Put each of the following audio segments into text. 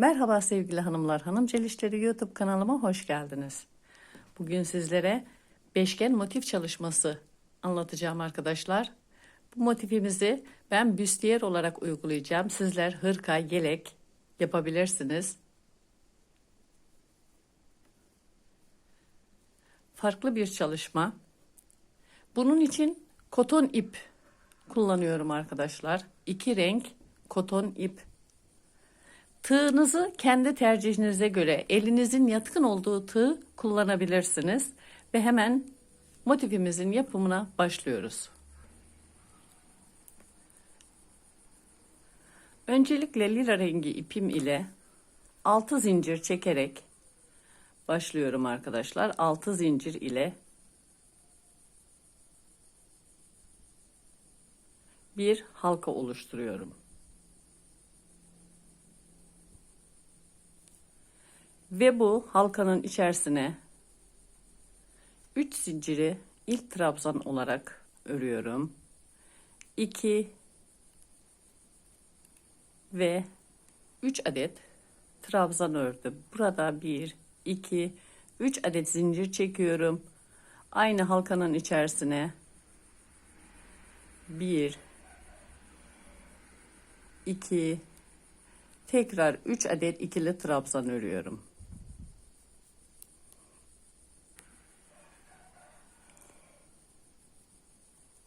Merhaba sevgili hanımlar, Hanım Celişleri YouTube kanalıma hoş geldiniz. Bugün sizlere beşgen motif çalışması anlatacağım arkadaşlar. Bu motifimizi ben büstiyer olarak uygulayacağım. Sizler hırka, yelek yapabilirsiniz. Farklı bir çalışma. Bunun için koton ip kullanıyorum arkadaşlar. İki renk koton ip Tığınızı kendi tercihinize göre elinizin yatkın olduğu tığ kullanabilirsiniz ve hemen motifimizin yapımına başlıyoruz. Öncelikle lila rengi ipim ile 6 zincir çekerek başlıyorum arkadaşlar. 6 zincir ile bir halka oluşturuyorum. Ve bu halkanın içerisine 3 zinciri ilk trabzan olarak örüyorum. 2 ve 3 adet trabzan ördüm. Burada 1 2 3 adet zincir çekiyorum. Aynı halkanın içerisine 1 2 tekrar 3 adet ikili trabzan örüyorum.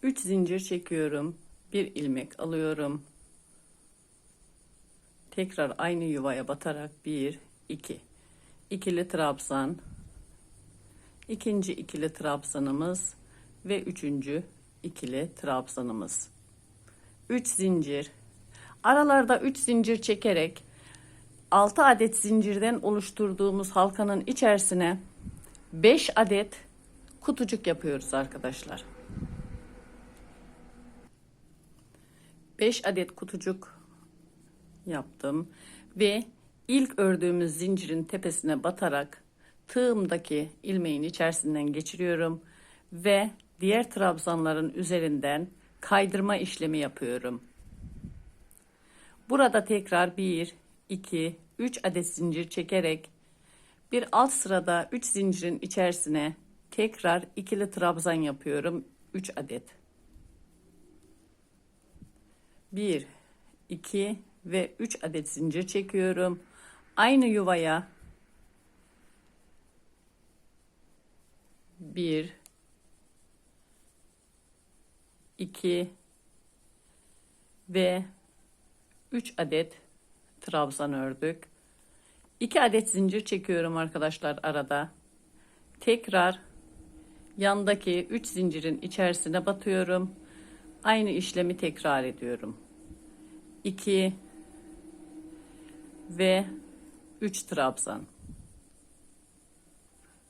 3 zincir çekiyorum. Bir ilmek alıyorum. Tekrar aynı yuvaya batarak 1 2 ikili trabzan ikinci ikili trabzanımız ve üçüncü ikili trabzanımız 3 zincir aralarda 3 zincir çekerek 6 adet zincirden oluşturduğumuz halkanın içerisine 5 adet kutucuk yapıyoruz arkadaşlar. 5 adet kutucuk yaptım ve ilk ördüğümüz zincirin tepesine batarak tığımdaki ilmeğin içerisinden geçiriyorum ve diğer trabzanların üzerinden kaydırma işlemi yapıyorum. Burada tekrar 1 2 3 adet zincir çekerek bir alt sırada 3 zincirin içerisine tekrar ikili trabzan yapıyorum 3 adet. 1, 2 ve 3 adet zincir çekiyorum. Aynı yuvaya 1 2 ve 3 adet trabzan ördük. 2 adet zincir çekiyorum arkadaşlar arada. Tekrar yandaki 3 zincirin içerisine batıyorum. Aynı işlemi tekrar ediyorum. 2 ve 3 trabzan.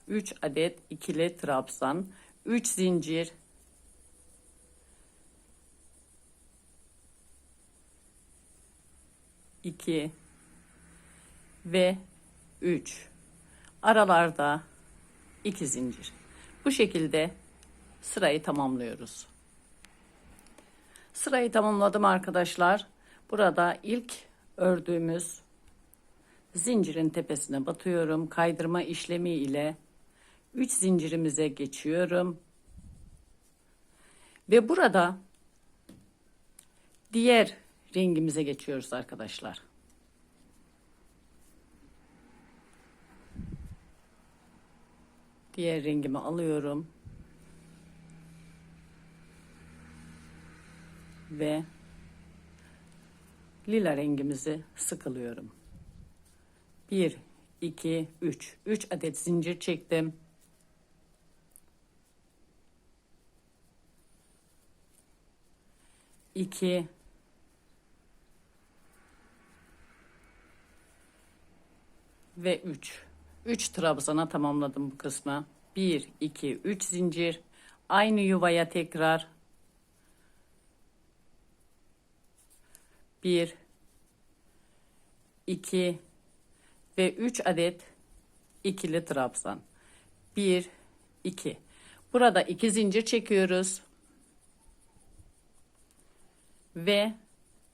3 adet ikili trabzan, 3 zincir, iki ve üç. Aralarda iki zincir. Bu şekilde sırayı tamamlıyoruz. Sırayı tamamladım arkadaşlar. Burada ilk ördüğümüz zincirin tepesine batıyorum. Kaydırma işlemi ile 3 zincirimize geçiyorum. Ve burada diğer rengimize geçiyoruz arkadaşlar. Diğer rengimi alıyorum. Ve lila rengimizi sıkılıyorum. 1, 2, 3. 3 adet zincir çektim. İki ve üç. Üç trabzana tamamladım bu kısmı. Bir, iki, üç zincir. Aynı yuvaya tekrar 1 2 ve 3 adet ikili trabzan. 1 2. Burada iki zincir çekiyoruz. Ve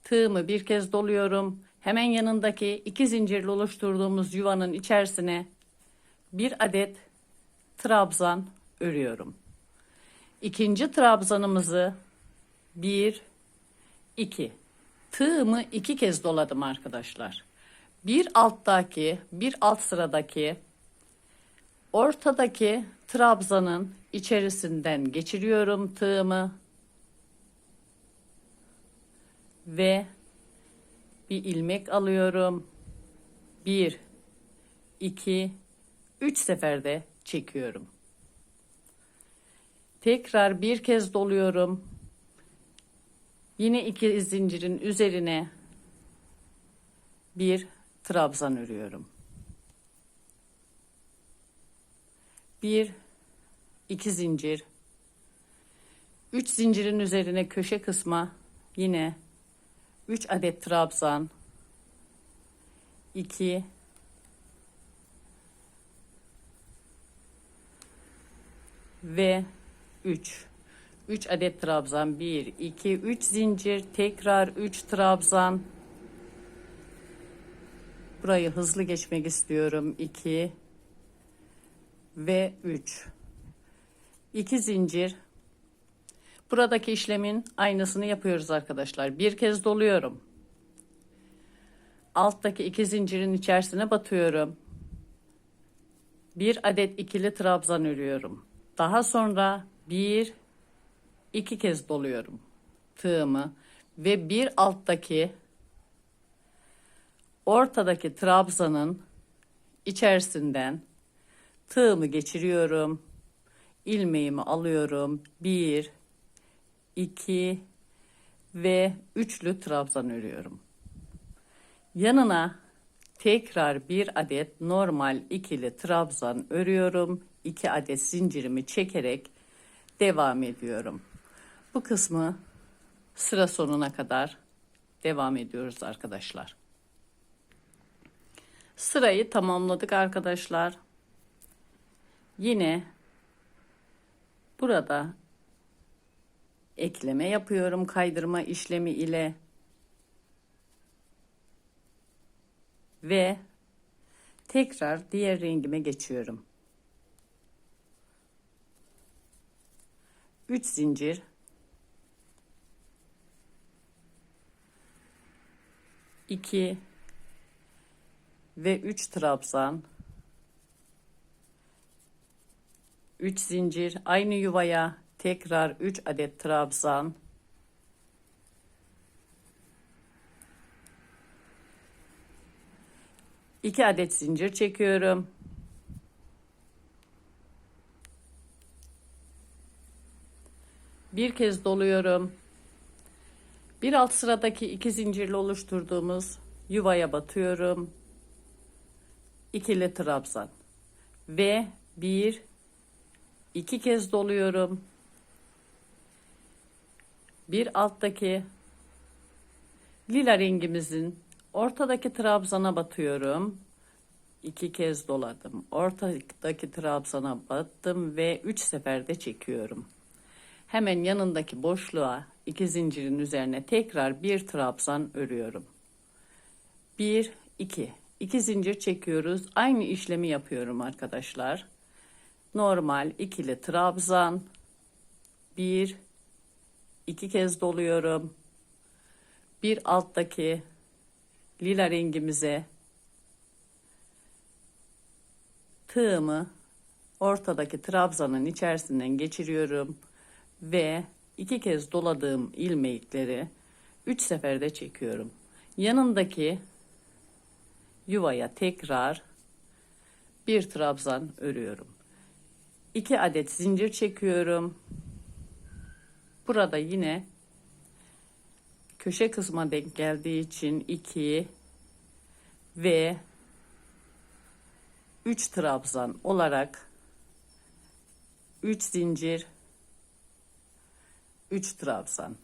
tığımı bir kez doluyorum. Hemen yanındaki iki zincirli oluşturduğumuz yuvanın içerisine bir adet trabzan örüyorum. İkinci trabzanımızı bir, iki. Tığımı iki kez doladım arkadaşlar. Bir alttaki, bir alt sıradaki ortadaki trabzanın içerisinden geçiriyorum tığımı ve bir ilmek alıyorum. Bir, iki, üç seferde çekiyorum. Tekrar bir kez doluyorum. Yine iki zincirin üzerine bir trabzan örüyorum. Bir, iki zincir. Üç zincirin üzerine köşe kısma yine 3 adet trabzan 2 ve 3 3 adet trabzan 1 2 3 zincir tekrar 3 trabzan burayı hızlı geçmek istiyorum 2 ve 3 2 zincir Buradaki işlemin aynısını yapıyoruz arkadaşlar. Bir kez doluyorum. Alttaki iki zincirin içerisine batıyorum. Bir adet ikili trabzan örüyorum. Daha sonra bir, iki kez doluyorum tığımı ve bir alttaki ortadaki trabzanın içerisinden tığımı geçiriyorum. ilmeğimi alıyorum. Bir, 2 ve üçlü trabzan örüyorum. Yanına tekrar bir adet normal ikili trabzan örüyorum. 2 adet zincirimi çekerek devam ediyorum. Bu kısmı sıra sonuna kadar devam ediyoruz arkadaşlar. Sırayı tamamladık arkadaşlar. Yine burada ekleme yapıyorum kaydırma işlemi ile ve tekrar diğer rengime geçiyorum. 3 zincir iki ve 3 trabzan 3 zincir aynı yuvaya Tekrar 3 adet trabzan. iki adet zincir çekiyorum. Bir kez doluyorum. Bir alt sıradaki iki zincirli oluşturduğumuz yuvaya batıyorum. İkili trabzan ve bir iki kez doluyorum bir alttaki lila rengimizin ortadaki trabzana batıyorum. İki kez doladım. Ortadaki trabzana battım ve üç seferde çekiyorum. Hemen yanındaki boşluğa iki zincirin üzerine tekrar bir trabzan örüyorum. Bir, iki. İki zincir çekiyoruz. Aynı işlemi yapıyorum arkadaşlar. Normal ikili trabzan. Bir, iki kez doluyorum. Bir alttaki lila rengimize tığımı ortadaki trabzanın içerisinden geçiriyorum ve iki kez doladığım ilmekleri üç seferde çekiyorum. Yanındaki yuvaya tekrar bir trabzan örüyorum. İki adet zincir çekiyorum. Burada yine köşe kısma denk geldiği için 2 ve 3 trabzan olarak 3 zincir 3 trabzan.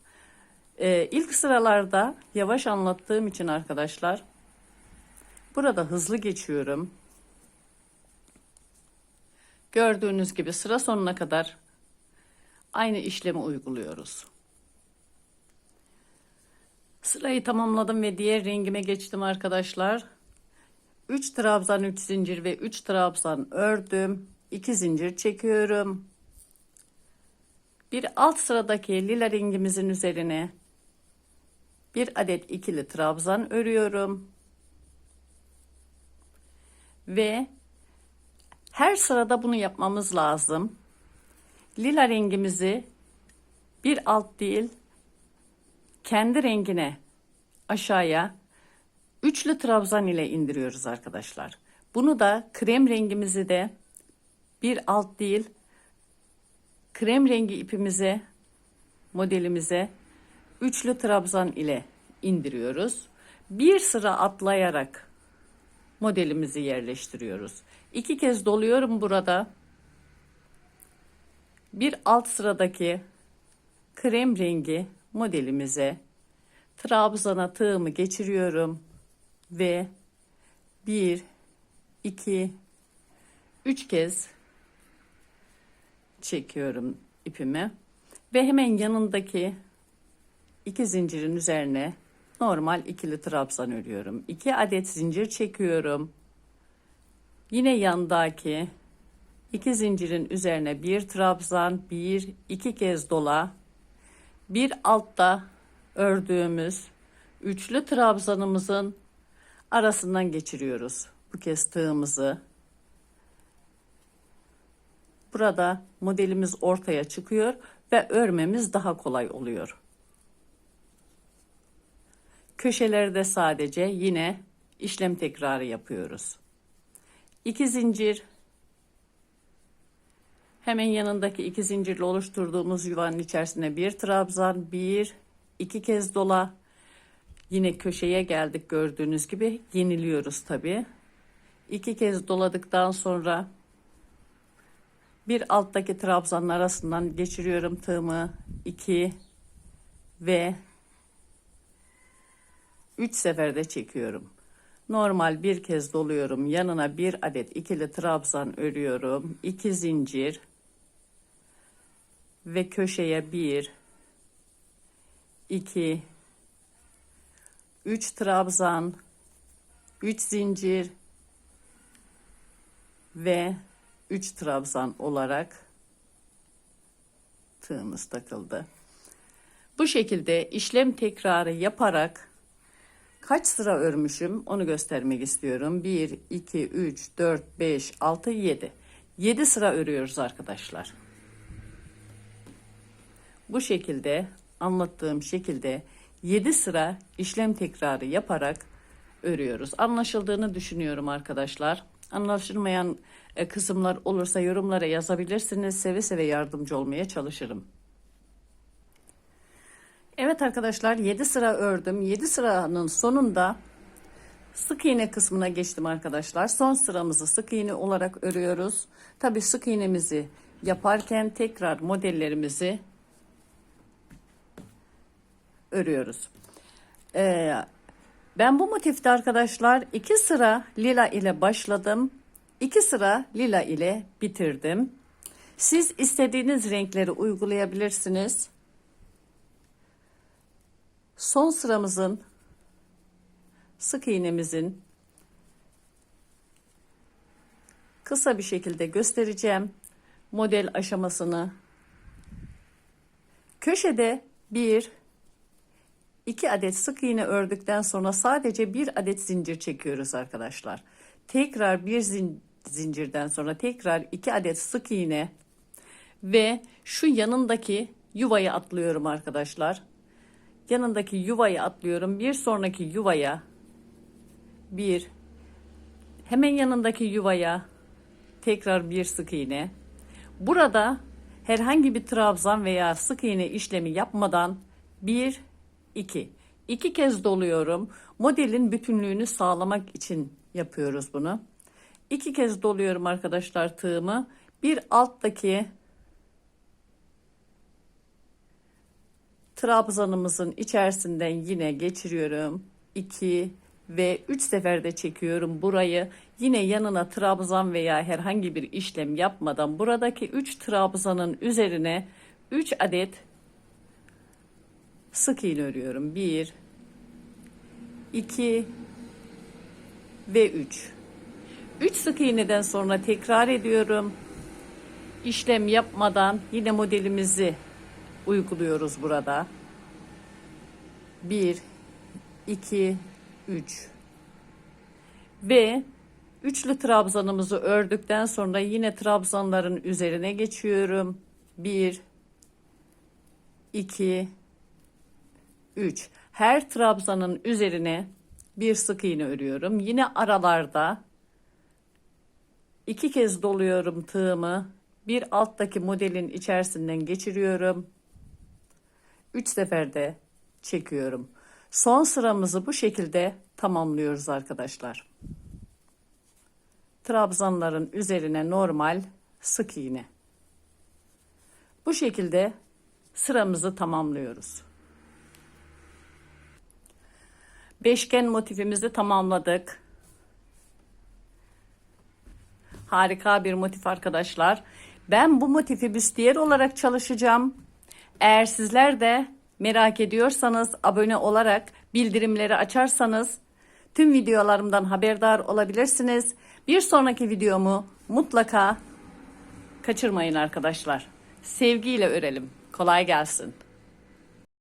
Ee, ilk sıralarda yavaş anlattığım için arkadaşlar burada hızlı geçiyorum. Gördüğünüz gibi sıra sonuna kadar aynı işlemi uyguluyoruz. Sırayı tamamladım ve diğer rengime geçtim arkadaşlar. 3 trabzan 3 zincir ve 3 trabzan ördüm. 2 zincir çekiyorum. Bir alt sıradaki lila rengimizin üzerine bir adet ikili trabzan örüyorum. Ve her sırada bunu yapmamız lazım. Lila rengimizi bir alt değil kendi rengine aşağıya üçlü trabzan ile indiriyoruz arkadaşlar. Bunu da krem rengimizi de bir alt değil krem rengi ipimize modelimize üçlü trabzan ile indiriyoruz. Bir sıra atlayarak modelimizi yerleştiriyoruz. İki kez doluyorum burada. Bir alt sıradaki krem rengi modelimize trabzana tığımı geçiriyorum ve bir, iki, üç kez çekiyorum ipimi ve hemen yanındaki iki zincirin üzerine normal ikili trabzan örüyorum. İki adet zincir çekiyorum. Yine yandaki iki zincirin üzerine bir trabzan, bir, iki kez dola. Bir altta ördüğümüz üçlü trabzanımızın arasından geçiriyoruz. Bu kez tığımızı. Burada modelimiz ortaya çıkıyor ve örmemiz daha kolay oluyor. Köşelerde sadece yine işlem tekrarı yapıyoruz. 2 zincir hemen yanındaki iki zincirle oluşturduğumuz yuvanın içerisine bir trabzan, bir, iki kez dola. Yine köşeye geldik gördüğünüz gibi yeniliyoruz tabi. İki kez doladıktan sonra bir alttaki trabzanın arasından geçiriyorum tığımı. 2 ve 3 seferde çekiyorum. Normal bir kez doluyorum. Yanına bir adet ikili trabzan örüyorum. 2 zincir ve köşeye 1 2 3 trabzan 3 zincir ve 3 trabzan olarak tığımız takıldı. Bu şekilde işlem tekrarı yaparak kaç sıra örmüşüm onu göstermek istiyorum. 1, 2, 3, 4, 5, 6, 7. 7 sıra örüyoruz arkadaşlar. Bu şekilde anlattığım şekilde 7 sıra işlem tekrarı yaparak örüyoruz. Anlaşıldığını düşünüyorum arkadaşlar. Anlaşılmayan e, kısımlar olursa yorumlara yazabilirsiniz. Seve seve yardımcı olmaya çalışırım. Evet arkadaşlar 7 sıra ördüm. 7 sıranın sonunda sık iğne kısmına geçtim arkadaşlar. Son sıramızı sık iğne olarak örüyoruz. Tabi sık iğnemizi yaparken tekrar modellerimizi örüyoruz. Ee, ben bu motifte arkadaşlar iki sıra lila ile başladım. iki sıra lila ile bitirdim. Siz istediğiniz renkleri uygulayabilirsiniz. Son sıramızın sık iğnemizin kısa bir şekilde göstereceğim model aşamasını. Köşede bir 2 adet sık iğne ördükten sonra sadece bir adet zincir çekiyoruz arkadaşlar. Tekrar bir zin zincirden sonra tekrar 2 adet sık iğne ve şu yanındaki yuvayı atlıyorum arkadaşlar. Yanındaki yuvayı atlıyorum. Bir sonraki yuvaya bir hemen yanındaki yuvaya tekrar bir sık iğne. Burada herhangi bir trabzan veya sık iğne işlemi yapmadan bir 2. İki kez doluyorum. Modelin bütünlüğünü sağlamak için yapıyoruz bunu. İki kez doluyorum arkadaşlar tığımı. Bir alttaki trabzanımızın içerisinden yine geçiriyorum. 2 ve 3 seferde çekiyorum burayı. Yine yanına trabzan veya herhangi bir işlem yapmadan buradaki 3 trabzanın üzerine 3 adet sık iğne örüyorum. 1 2 ve 3. 3 sık iğneden sonra tekrar ediyorum. İşlem yapmadan yine modelimizi uyguluyoruz burada. 1 2 3 ve üçlü trabzanımızı ördükten sonra yine trabzanların üzerine geçiyorum. 1 2 3 her trabzanın üzerine bir sık iğne örüyorum. Yine aralarda iki kez doluyorum tığımı. Bir alttaki modelin içerisinden geçiriyorum. Üç seferde çekiyorum. Son sıramızı bu şekilde tamamlıyoruz arkadaşlar. Trabzanların üzerine normal sık iğne. Bu şekilde sıramızı tamamlıyoruz. Beşgen motifimizi tamamladık. Harika bir motif arkadaşlar. Ben bu motifi büstiyer olarak çalışacağım. Eğer sizler de merak ediyorsanız abone olarak bildirimleri açarsanız tüm videolarımdan haberdar olabilirsiniz. Bir sonraki videomu mutlaka kaçırmayın arkadaşlar. Sevgiyle örelim. Kolay gelsin.